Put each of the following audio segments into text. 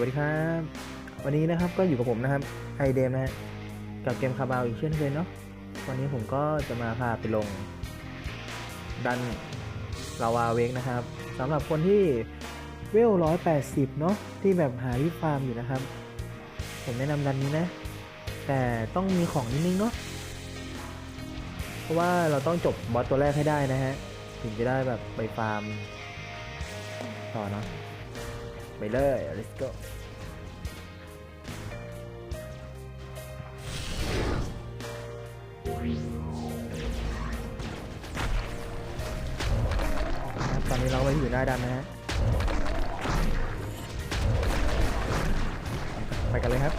วัสดีครับ วันนี้นะครับก็อยู่กับผมนะครับไอเดมนะฮะกับเกมคาบาวอีกเช่นเคยเนาะวันนี้ผมก็จะมาพาไปลง ดันลาวาเวกนะครับสำหรับคนที่เวล180เนาะที่แบบหาที่ฟาร์มอยู่นะครับ ผมแนะนำดันนี้นะ แต่ต้องมีของนิดนึงเนาะเพราะว่าเราต้องจบบอสตัวแรกให้ได้นะฮะถึงจะได้แบบไปฟาร์มต่อเนาะ ไปเลย let's go ตอนนี้เราไปอยู่หน้าดำนะฮะ ไปกันเลยครับ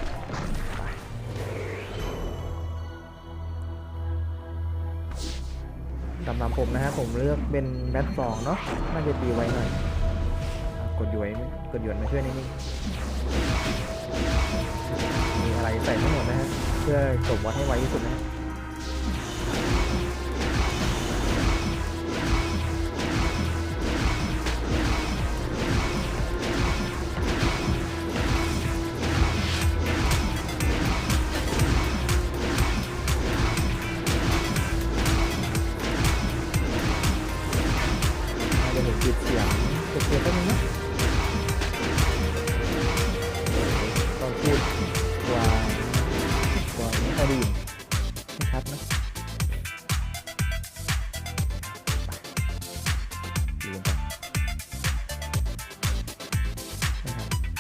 สำหรับผมนะฮะผมเลือกเป็นแบทสองเนาะน่าจะตีไว้หน่อย กดหยวยกดหยวนมาช่วยนิดนึงมีอะไรใส่ทั้งหมดนะฮะเพื่อจบวัดให้ไวที่สุดนะ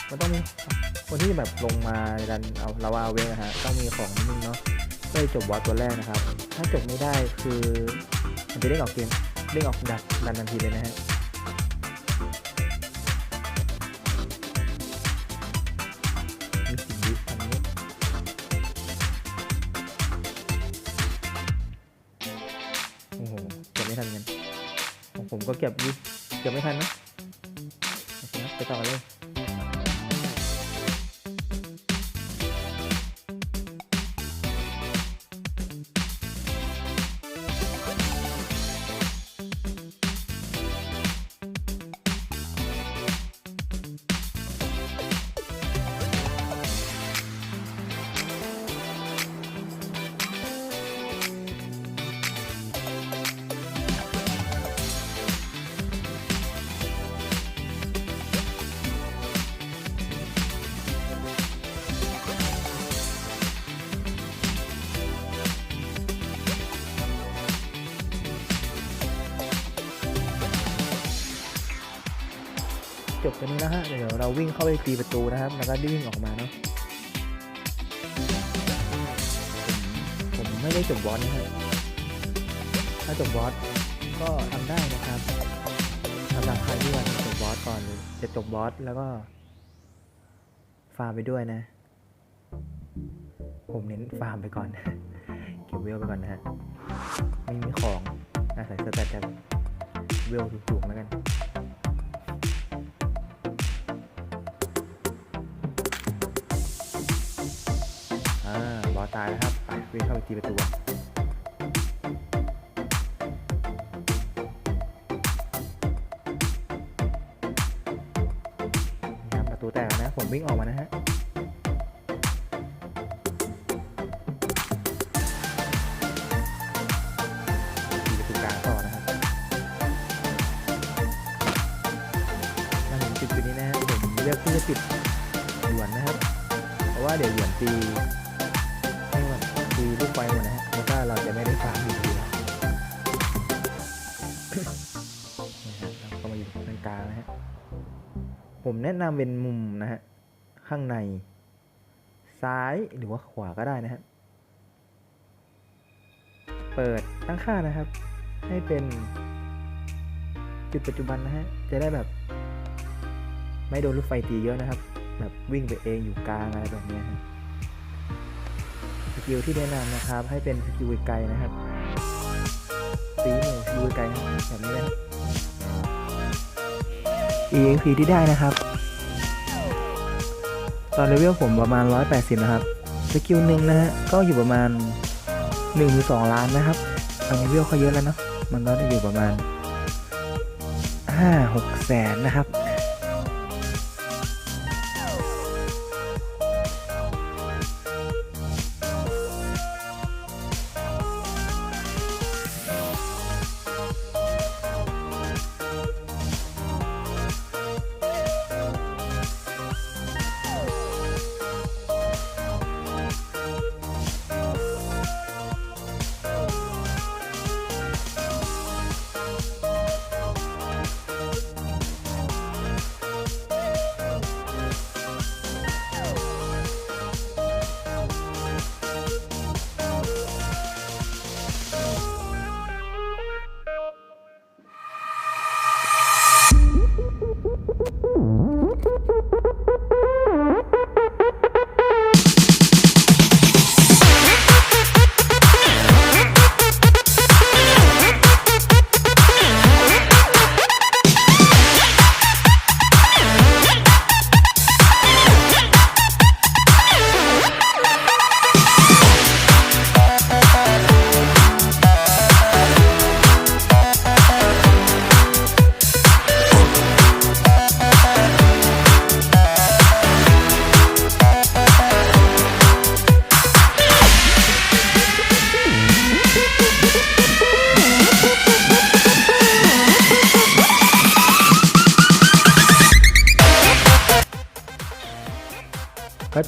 มันต้องมีคนที่แบบลงมาดันเอาลาวาเวงนะฮะต้องมีของนิดนึงเนาะเพื่อจบวอตตัวแรกนะครับ ถ้าจบไม่ได้คือมันจะเด้งออกเกมเด้งออกดันดันทันทีเลยนะฮะมีสิ่งดีอันนี้โอ้โหเก็บไม่ทันกันของผมก็เก็บนิดเก็บไม่ทันนะโอเคครับไปต่อเลย จบกันนี้แล้วฮะ เดี๋ยวเราวิ่งเข้าไปตีประตูนะครับ แล้วก็วิ่งออกมาเนาะ ผมไม่ได้จบบอสนะฮะ ถ้าจบบอสก็ทำได้นะครับสำหรับใครที่วันจบบอสก่อนหรือจะจบบอสแล้วก็ฟาร์มไปด้วยนะ ผมเน้นฟาร์มไปก่อนเก็บเวลไปก่อนนะฮะ ไม่มีของอาศัยสแตทแบบเวลถูกๆแล้วกัน ตายแล้วครับไปวิ่งเข้าไปตีประตูนนี่ครับประตูแตกแล้วนะผมวิ่งออกมานะฮะตีประตูกลางต่อนะครับถ้าผมปิดจุดนี้นะฮะผมเลือกที่จะปิดหยวนนะครับ เพราะว่าเดี๋ยวหยวนตี มันตีลูกไฟหมดนะฮะแล้วก็เราจะไม่ได้ฟาร์มอยู่ดีนะนะฮะเราก็มาอยู่ตรงกลางนะฮะผมแนะนำเป็นมุมนะฮะข้างใน ซ้ายหรือว่าขวาก็ได้นะฮะเปิดตั้งค่านะครับ ให้เป็นจุดปัจจุบันนะฮะจะได้แบบ ไม่โดนลูกไฟตีเยอะนะครับ แบบวิ่งไปเองอยู่กลางอะไรแบบนี้ฮะ สกิลที่แนะนำนะครับ ให้เป็นสกิลไกลนะครับตีหนึ่งสกิลไกลแบบนี้นะ EXP ที่ได้นะครับ ตอนเลเวลผมประมาณ 180 นะครับ สกิลหนึ่งนะฮะ ก็อยู่ประมาณ1หรือ2ล้านนะครับตอนนี้เวลเขาเยอะแล้วเนาะมันก็จะอยู่ประมาณ5-6แสนนะครับ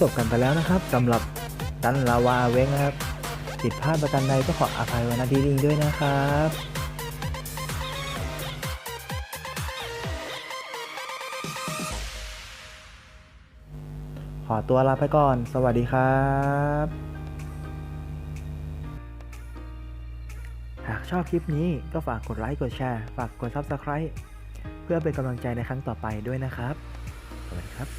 จบกันไปแล้วนะครับสำหรับดันลาวาเวกนะครับผิดพลาดประการใดก็ขออภัยไว้ณที่นี้ด้วยนะครับขอตัวลาไปก่อน สวัสดีครับ หากชอบคลิปนี้ก็ฝากกดไลค์ กดแชร์ ฝากกด Subscribe เพื่อเป็นกำลังใจในครั้งต่อไปด้วยนะครับ สวัสดีครับ